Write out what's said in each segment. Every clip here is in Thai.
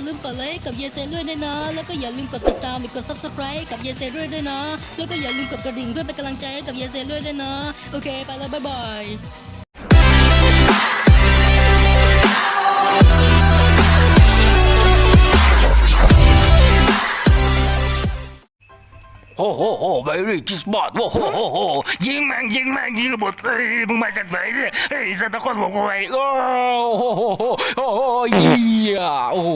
าลืมกดไลค์กับเยเซด้วยด้วยนะ แล้วก็อย่าลืมกดติดตามหรือกด subscribe กับเยเซด้วยด้วยนะ แล้วก็อย่าลืมกดกระดิ่งเพื่อเป็นกำลังใจให้กับเยเซด้วยด้วยนะ โอเค ไปแล้วบ๊ายบาย โอ้โหโอ้เบรี่คิสบอดโอ้โหโอ้โหยิงแม่งยิงแม่งยิงระเบิดเฮ้ยมึงมาจากไหนเนี่ยเฮ้ยซานตาคลอสบอกไว้โอ้โหโอ้โหเหี้ยโอ้โห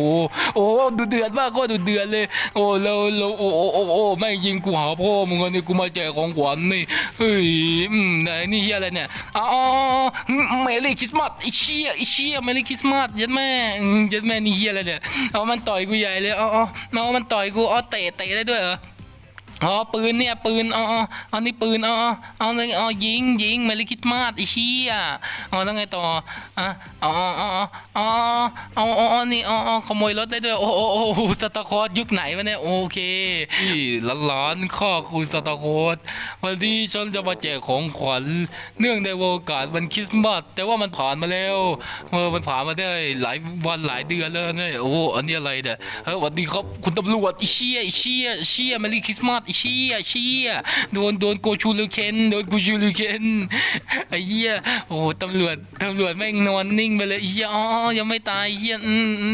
โอ้ดูเดือดมากก็ดูเดือดเลย โอ้แล้วแล้วโอ้โอ้โอ้โอ้แม่งยิงกูหาพ่อมึงอันนี้กูมาแจกของขวัญนี่เฮ้ยอืมไหนนี่เหี้ยอะไรเนี่ยอ๋อเมรี่คริสต์มาสไอ้เชี่ยไอ้เชี่ยเมรี่คริสต์มาสยัดแม่ยัดแม่นี่เหี้ยอะไรเนี่ยเอามันต่อยกูใหญ่เลยอ๋ออ๋อเอามันต่อยกูอ๋อเตะเตะได้ด้วยเหรอ อ๋อปืนเนี่ยปืนอ๋ออ๋ออันนี้ปืนอ๋ออ๋อเอาเลยอ๋อยิงยิงมาลิคิดมาดไอ้เชี่ยอ๋อแล้วไงต่ออะอ๋ออ๋ออ๋ออ๋ออ๋ออ๋อนี่อ๋ออ๋อขโมยรถได้ด้วยโอ้โอ้โอ้สตาร์คอร์ยุคไหนวะเนี่ยโอเคนี่หลานๆข้าคุณสตาร์คอร์สวันนี้ฉันจะมาแจกของขวัญเนื่องในโอกาสวันคริสต์มาสแต่ว่ามันผ่านมาแล้วเออมันผ่านมาได้หลายวันหลายเดือนแล้วเนี่ยโอ้อันนี้อะไรเนี่ยเออสวัสดีครับคุณตำรวจไอ้เชี่ยไอ้เชี่ยอ้เชี่ยมารีคริสต์มาสไอ้เชี่ยเชี่ยโดนโดนโกชูลูเคนโดนกูชูลูเคนไอ้เหี้ยโอ้ตำรวจตำรวจแม่งนอนนิ่งไปเลยไอ้เหี้ยอ๋อยังไม่ตายไอ้เหี้ย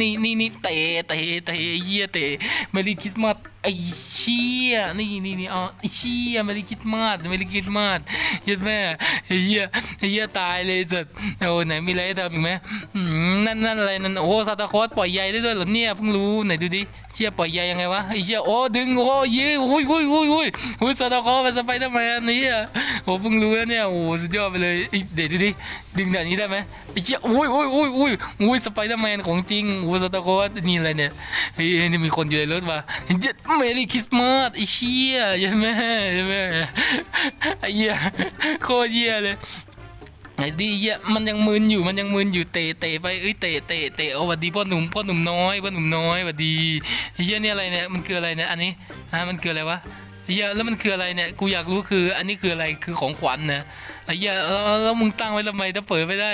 นี่นี่นี่เตะเตะเตะไอ้เหี้ยเตะมารีคริสต์มาส ไอ้เชี่ยนี่นี่นี่อ๋อไอ้เชี่ยไมารีคริสต์มาสมารีคริสต์มาสยัดแม่ไอ้เหี้ยไอ้เหี้ยตายเลยสัตว์โอ้ไหนมีอะไรให้ทำอีกไหมนั่นนั่นอะไรนั่นโอ้ซาตาคอสปล่อยใยได้ด้วยเหรอเนี่ยเพิ่งรู้ไหนดูดิเชี่ยปล่อยใยยังไงวะไอ้เชี่ยโอ้ดึงโอ้ยื้ออุ้ยอุ้ยอุ้ยอุ้ยอุ้ยซาตาคอสเป็นสไปเดอร์แมนนี่อะโอ้เพิ่งรู้แล้วเนี่ยโอ้สุดยอดไปเลยเดี๋ยวดูดิดึงแบบนี้ได้ไหมไอ้เชี่ยอุ้ยอุ้ยอุ้ยอุ้ยอุ้ยสไปเดอร์แมนของจริงโอ้ซาตาคอสนี่อะไรเนี่ยเฮ้ยนี่มีคนอยู่ในรถว่ะเจ็ดเมรี่คริสต์มาสไอ้เชี่ยยันแม่ยันแม่ไอ้เหี้ยโคตรเหี้ยเลยไอ้ดีเหี้ยมันยังมึนอยู่มันยังมึนอยู่เตะเตะไปเอ้ยเตะเตะเตะเอาวัดดีพ่อหนุ่มพ่อหนุ่มน้อยพ่อหนุ่มน้อยวัดดีไอ้เหี้ยนี่อะไรเนี่ยมันคืออะไรเนี่ยอันนี้ฮะมันคืออะไรวะไอ้เหี้ยแล้วมันคืออะไรเนี่ยกูอยากรู้คืออันนี้คืออะไรคือของขวัญนะไอ้เหี้ยแล้วแล้วมึงตั้งไว้ทำไมถ้าเปิดไม่ได้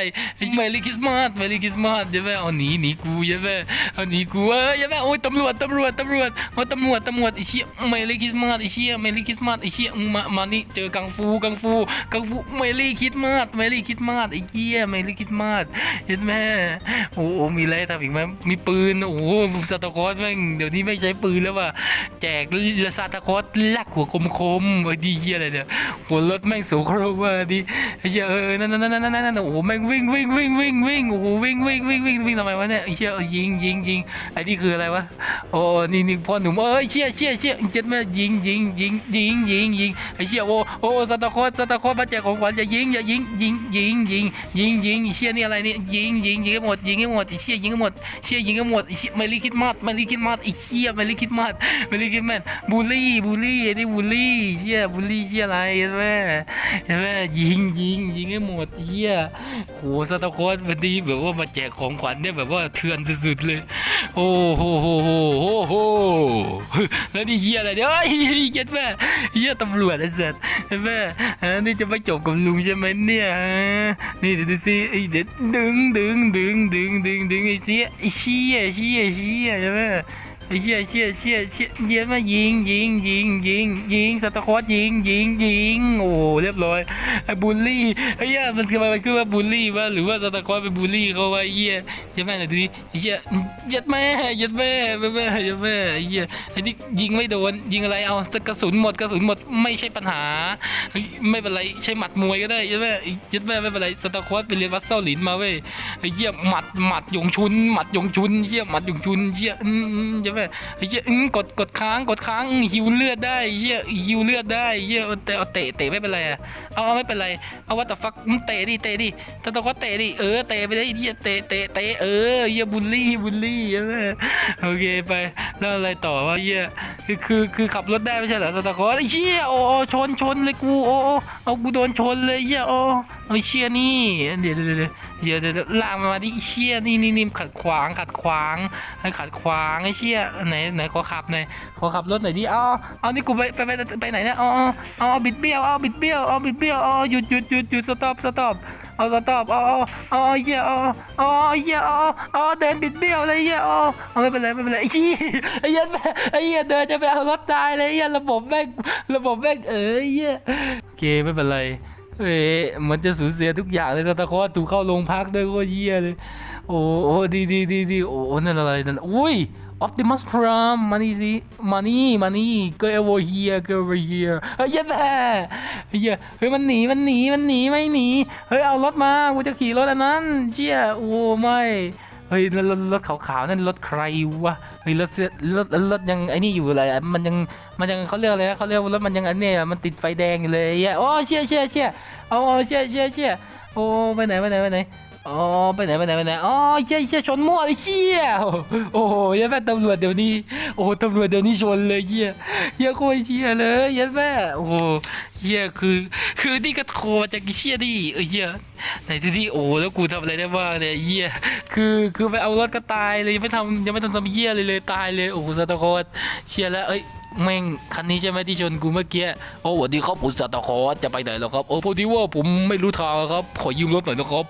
เมลี่คริสต์มาสเมลี่คริสต์มาสเดี๋ยวแม่เอาหนีหนีกูเดี๋ยวแม่เอาหนีกูเอ้ยเดี๋ยวแม่โอ้ยตำรวจตำรวจตำรวจว่าตำรวจตำรวจไอ้เชี่ยเมลี่คริสต์มาสไอ้เชี่ยเมลี่คริสต์มาสไอ้เชี่ยมึงมามานี่เจอกังฟูกังฟูกังฟูเมลี่คริสต์มาสเมลี่คริสต์มาสไอ้เหี้ยเมลี่คริสต์มาสเห็นแม่โอ้โหมีอะไรทำอีกไหมมีปืนโอ้โหซาตาคอสแม่งเดี๋ยวนี้ไม่ใช้ปืนแล้วว่ะแจกซาตาคอสลักหัวคมๆไอ้ดีเหี้ยอะไรเนี่ยหัวรถแม่งสูงโครเวอร์ดิไอ้เหี้ยเออนั่นนั่นนั่นนั่นนั่นโอ้โหแม่งวิ่งวิ่งวิ่งวิ่งวิ่งโอ้โหวิ่งวิ่งวิ่งวิ่งวิ่งทำไมวะเนี่ยไอ้เหี้ยยิงยิงยิงไอ้นี่คืออะไรวะโอ้นี่นี่พ่อหนุ่มเอ้ยเชี่ยเชี่ยเชี่ยเจ็ดแม่ยิงยิงยิงยิงยิงยิงไอ้เชี่ยโอ้โอ้ซาตาคอสซาตาคอสมาแจกของขวัญอย่ายิงอย่ายิงยิงยิงยิงยิงยิงไอ้เชี่ยนี่อะไรเนี่ยยิงยิงยิงให้หมดยิงให้หมดไอ้เชี่ยยิงให้หมดเชี่ยยิงให้หมดไอ้เชี่ยไม่รีคิดมาดไม่รีคิดมาดไอ้เชี่ยไม่รีคิดมาดไม่รีคิดมาดบูลลี่บูลลี่ไอ้นี่บูลลี่เชี่ยบูลลี่เชี่ยอะไรเห็นไหมเห็นไหมยิงยิงยิงให้หมดเชี่ยโหซาตาคอสวันนี้แบบว่ามาแจกของขวัญเนี่ยแบบว่าเถื่อนสุดๆเลย โอ้โหโหโหโหโหแล้วนี่เฮียอะไรเนี่ยเฮ้ยเจ็ดแม่เฮียตำรวจไอ้สัสเห็นไหมอ่านี่จะไม่จบกับลุงใช่ไหมเนี่ยนี่เดี๋ยวดูสิไอ้เด็ดดึงดึงดึงดึงดึงดึงไอ้เชี่ยไอ้เชี่ยเชี่ยเชี่ยใช่ไหม ไอ้เชี่ยเชี่ยเชี่ยเชี่ยเย็นมายิงยิงยิงยิงยิงสตาร์คอสยิงยิงยิงโอ้เรียบร้อยไอ้บูลลี่ไอ้เหี้ยมันคือมันคือว่าบูลลี่วะหรือว่าสตาร์คอสเป็นบูลลี่เขาวะไอ้เหี้ยใช่ไหมเดี๋ยดิไอ้เหี้ยยัดแม่ยัดแม่แม่แม่ยัดแม่ไอ้เหี้ยไอ้นี่ยิงไม่โดนยิงอะไรเอากระสุนหมดกระสุนหมดไม่ใช่ปัญหาไม่เป็นไรใช้หมัดมวยก็ได้ยัดแม่ยัดแม่ไม่เป็นไรสตาร์คอสไปเรียนวัดเซาหลินมาเว้ยไอ้เหี้ยหมัดหมัดยงชุนหมัดยงชุนเหี้ยหมัดยงชุนเหี้ยอืมอืมยัดแม่ไอ้เยอืมกดกดค้างกดค้างหิวเลือดได้เหี้ยหิวเลือดได้เยอาแต่เอาเตะเตะไม่เป็นไรอะเอาไม่เป็นไรเอาว่าแต่ฟักเตะดิเตะดิแตาร์คอสเตะดิเออเตะไปเลยได้เหี้ยเตะเตะเตะเออเหี้ยบุลลี่บุลลี่โอเคไปแล้วอะไรต่อวะเหี้ยคือคือคือขับรถได้ไม่ใช่เหรอสตาร์คอสไอ้เหี้ยโอ้โอ้ชนชนเลยกูโอ้โอ้เอากูโดนชนเลยเหี้ยโอ้ไอ้เชี่ยนี่เดี๋ยวเดี๋ยวเดี๋ยวเดี๋ยวเดี๋ยวลากมาดิไอ้เชี่ยนี่นี่นี่ขัดขวางขัดขวางให้ขัดขวางไอ้เชี่ยไหนไหนขอขับหน่อยขอขับรถหน่อยดิเอาเอานี่กูไปไปไปไปไหนเนี่ยอาเอาเอาบิดเบี้ยวเอาบิดเบี้ยวเอาบิดเบี้ยวเอาหยุดหยุดหยุดหยุดสต็อปสต็อป เอาสต็อปเอาเอาเอาเหี้ยเอาเอาเอาเหี้ยเอาเอาเดินบิดเบี้ยวเลยเหี้ยเอาเอาไม่เป็นไรไม่เป็นไรไอ้เหี้ยไอ้เหี้ยไอ้เหี้ยเดินจะไปเอารถตายเลยไอ้เหี้ยระบบแม่งระบบแม่งเออไอ้เหี้ยโอเคไม่เป็นไรเอ้ยมันจะสูญเสียทุกอย่างเลยซานตาคอถูกเข้าโรงพักด้วยโคตรเหี้ยเลย โอ้โอ้ดีดีดีดีโอ้นั่นอะไรนั่นอุ้ย Optimus Prime มานี่สิมานี่มานี่ go over here go over here เฮ้ยยัดแม่เฮ้ยเฮ้ยมันหนีมันหนีมันหนีไม่หนีเฮ้ยเอารถมากูจะขี่รถอันนั้นเชี่ยโอ้ไม่เฮ้ยรถรถขาวๆนั่นรถใครวะเฮ้ยรถรถรถยังไอ้นี่อยู่เลยอะมันยังมันยังเขาเรียกอะไรนะเขาเรียกว่ารถมันยังอันนี้มันติดไฟแดงอยู่เลยอ้เฮ้ยโอ้เชี่ยเชี่ยเชี่ยเอาเอาเชี่ยเชี่ยเชี่ยโอ้ไปไหนไปไหนไปไหน อ๋อไปไหนไปไหนไปไหนอ๋อเชี่ยเชี่ยชนมั่วเลยเชี่ยโอ้โหเหี้ยันแม่ตำรวจเดี๋ยวนี้โอ้โหตำรวจเดี๋ยวนี้ชนเลยเชี่ยเหี้ยโคตรเชี่ยเลยเหี้ยันแม่โอ้โหเหี้ยคือคือนี่ก็โคมาจากเชี่ยดิเออเหี้ยไหนที่นี่โอ้แล้วกูทำอะไรได้บ้างเนี่ยเหี้ยคือคือไปเอารถก็ตายเลยยังไม่ทำยังไม่ทำทำเหี้ยเลยเลยตายเลยโอ้โหสตาร์โคตเชี่ยแล้วเอ้ย แม่งคันนี้ใช่ไหมที่ชนกูเมื่อกี้โอ้สวัสดีครับผมสตาร์คอสจะไปไหนแล้วครับโอ้พอดีว่าผมไม่รู้ทางครับ ขอยืมรถหน่อยนะครับ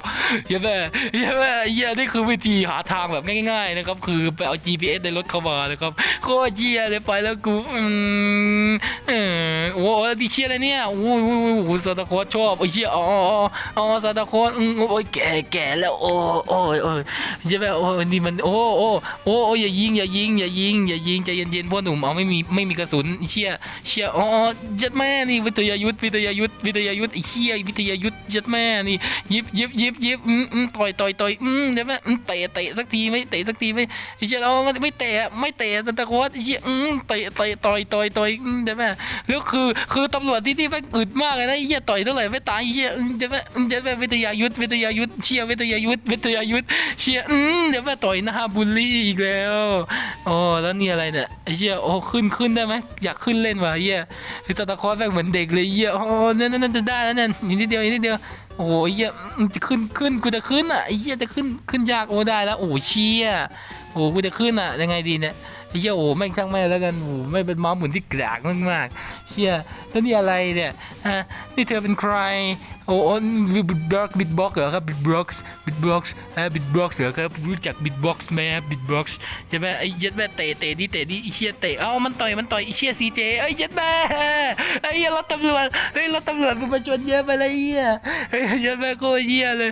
เหี้แม่เหี้แม่เหี้นี่คือวิธีหาทางแบบง่ายๆนะครับคือไปเอา GPS ในรถเข้ามานะครับโคตรเหี้ยเลยไปแล้วกูอืมเออโอ้ดีเชี่ยอะไรเนี่ยโอ้โหโอ้โหโอ้โหสตาร์คอสชอบไอ้เชี่ยอ๋ออ๋ออ๋อสตาร์คอสอืมโอ้ยแก่แก่แล้วโอ้โอ้ยโอ้ยเหี้แม่โอ้นี่มันโอ้โอ้โอ้โอ้ยอย่ายิงอย่ายิงอย่ายิงอย่ายิงใจเย็นๆพ่อหนุ่มเอาไม่มีไม่มีกระสุนเชี่ยเชี่ยอ๋อจัดแม่นี่วิทยายุทธวิทยายุทธวิทยายุทธไอ้เชี่ยวิทยายุทธจัดแม่นี่ยิบยิบยิบยิบอืมอืมต่อยต่อยต่อยอืมเดี๋ยวแม่อืมเตะเตะสักทีไหมเตะสักทีไหมไอ้เชี่ยเราไม่เตะไม่เตะแต่ตะโกนไอ้เชี่ยอืมเตะเตะต่อยต่อยต่อยอืมเดี๋ยวแม่แล้วคือคือตำรวจที่นี่แม่งอึดมากเลยนะไอ้เชี่ยต่อยเท่าไหร่ไม่ตายไอ้เชี่ยอืมเดี๋ยวแม่อืมเดี๋ยวแม่วิทยายุทธวิทยายุทธเชี่ยวิทยายุทธวิทยายุทธเชี่ยอืมเดี๋ยวแม่ต่อยหน้าบุลลี่อีกแล้วโอ้แล้วนี่อะไรเนี่ยไอ้เชี่ยโอ้ขึ้นขึ้นได้ไหมอยากขึ้นเล่นว่ะเฮียคือตะคอสแม่งเหมือนเด็กเลยเฮียโอ้นั่นนั่นจะได้แล้วนั่นอีนิดเดียวอีนิดเดียวโอ้ยเฮียจะขึ้นขึ้นกูจะขึ้นอะเฮียจะขึ้นขึ้นยากโอ้ได้แล้วโอ้เชี่ยโอ้กูจะขึ้นอะยังไงดีเนี่ย ไอ้เหี้ยโอ้แม่งช่างแม่แล้วกันโอ้ไม่เป็นม้าหมุนที่กรากมากๆเชี่ยแล้วนี่อะไรเนี่ยฮะนี่เธอเป็นใครโอ้บิดบ็อกบิดบ็อกเหรอครับบิดบ็อกซ์บิดบ็อกซ์ฮะบิดบ็อกซ์เหรอครับรู้จักบิดบ็อกซ์ไหมครับบิดบ็อกซ์ใช่ไหมไอ้เหี้ยัดแม่เตะเตะนี่เตะนี่ไอ้เชี่ยเตะเอ้ามันต่อยมันต่อยไอ้เชี่ยซีเจไอ้เหี้ยัดแม่ไอ้เหี้ยรถตำรวจเฮ้ยรถตำรวจมันมาชนเยอะไปเลยไอ้เหี้ยเฮ้ยยัดแม่โคตรเหี้ยเลย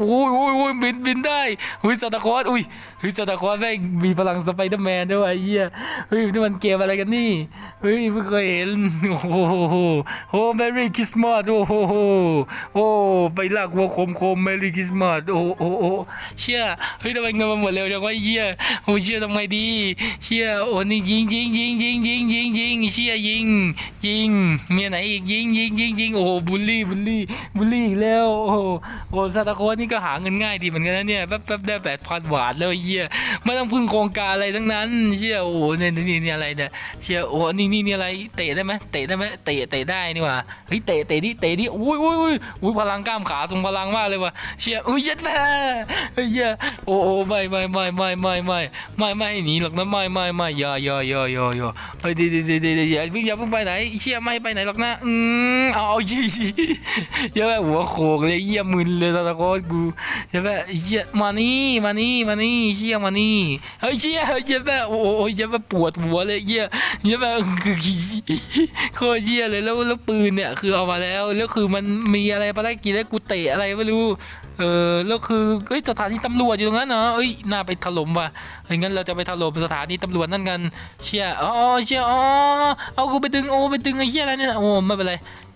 โอ้ยโอ้ยโอ้ยบินบินได้อุ้ยซานตาคลอสอุ้ยเฮ้ยซานตาคลอสแม่งมีพลังสไปเดอร์แมนด้วยไอ้เหี้ยเฮ้ยนี่มันเกมอะไรกันนี่เฮ้ยไม่เคยเห็นโอ้โหโอ้แมรี่คริสต์มาสโอ้โหโอ้ไปลากวัวคมคมแมรี่คริสต์มาสโอ้โอ้โอ้เชี่ยเฮ้ยทำไมเงินมันหมดเร็วจังวะไอ้เชี่ยโอ้เชี่ยทำไงดีเชี่ยโอ้นี่ยิงยิงยิงยิงยิงยิงยิงเชี่ยยิงยิงเมียไหนอีกยิงยิงยิงยิงโอ้บูลลี่บูลลี่บูลลี่อีกแล้วโอ้โหโอ้ซาตาโคนี่ก็หาเงินง่ายดีเหมือนกันนะเนี่ยแป๊บแป๊บได้แปดพันบาทแล้วเหี้ยไม่ต้องพึ่งโครงการอะไรทั้งนั้นเชี่ยโอ้โหเนี่ยนี่นี่อะไรเนี่ยเชี่ยโอ้นี่นี่นี่อะไรเตะได้ไหมเตะได้ไหมเตะเตะได้นี่ว่าเฮ้ยเตะเตะดิเตะดิอุ้ยอุ้ยอุ้ยอุ้ยพลังกล้ามขาทรงพลังมากเลยว่ะเชี่ยอุ้ยย็ดแม่เฮ้ยเหี้ยโอ้โอ้ไม่ไม่ไม่ไม่ไม่ไม่ไม่ไม่หนีหรอกนะไม่ไม่ไม่อย่าอย่าอย่าอย่าอย่าเฮ้ยดีดีดีดีอย่าเพิ่งอย่าเพิ่งไปไหนเชี่ยไม่ไปไหนหรอกนะอืมเอาเยี่เหี้ยะหัวโขกเลยเหี้ยมึนเลยตะโกนกูเหี้ยแบบเหี้ยมานี่มานี่มานี่เชี่ยมานี่เฮ้ยเชี่ยเฮ้ยเหี้ยแบบโอ้โหเหี้ยแบบปวดหัวเลยเยี่ยเหี้ยแบบคือโคตรเยี่ยเลยแล้วแล้วปืนเนี่ยคือเอามาแล้วแล้วคือมันมีอะไรภารกินแล้วกูเตะอะไรไม่รู้ เออแล้วคือเอ้ยสถานีตำรวจอยู่ตรงนั้นเหรอเอ้ยน่าไปถล่มว่ะเฮ้ยงั้นเราจะไปถล่มสถานีตำรวจนั่นกันเชี่ยอ๋อเชี่ยอ๋อเอากูไปดึงโอ้ไปดึงไอ้เชี่ยอะไรเนี่ยโอ้ไม่เป็นไร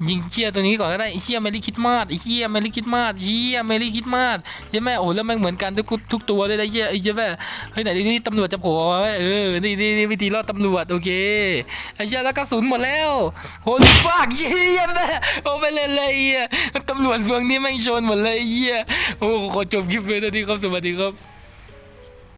ยิงเชี่ยตัวนี้ก่อนก็ได้ไอ้เชี่ยเมลี่คิดมาสไอ้เชี่ยเมลี่คิดมาสเชี่ยเมลี่คิดมาสใช่ไหมโอ้แล้วแม่งเหมือนกันทุกทุกตัวเลยนะเชี่ยไอ้เชี่ยแม่เฮ้ยไหนนี่ตำรวจจะโผล่มาไหมเออนี่นี่นี่วิธีรอดตำรวจโอเคไอ้เชี่ยแล้วกระสุนหมดแล้วโอ้ยฟากเชี่ยแม่โอ้ไปเล่นเลยไอ้เหี้ยตำรวจเมืองนี้แม่งชนหมดเลยไอ้เหี้ยโอ้ขอจบคลิปเลยตอนนี้ครับสวัสดีครับ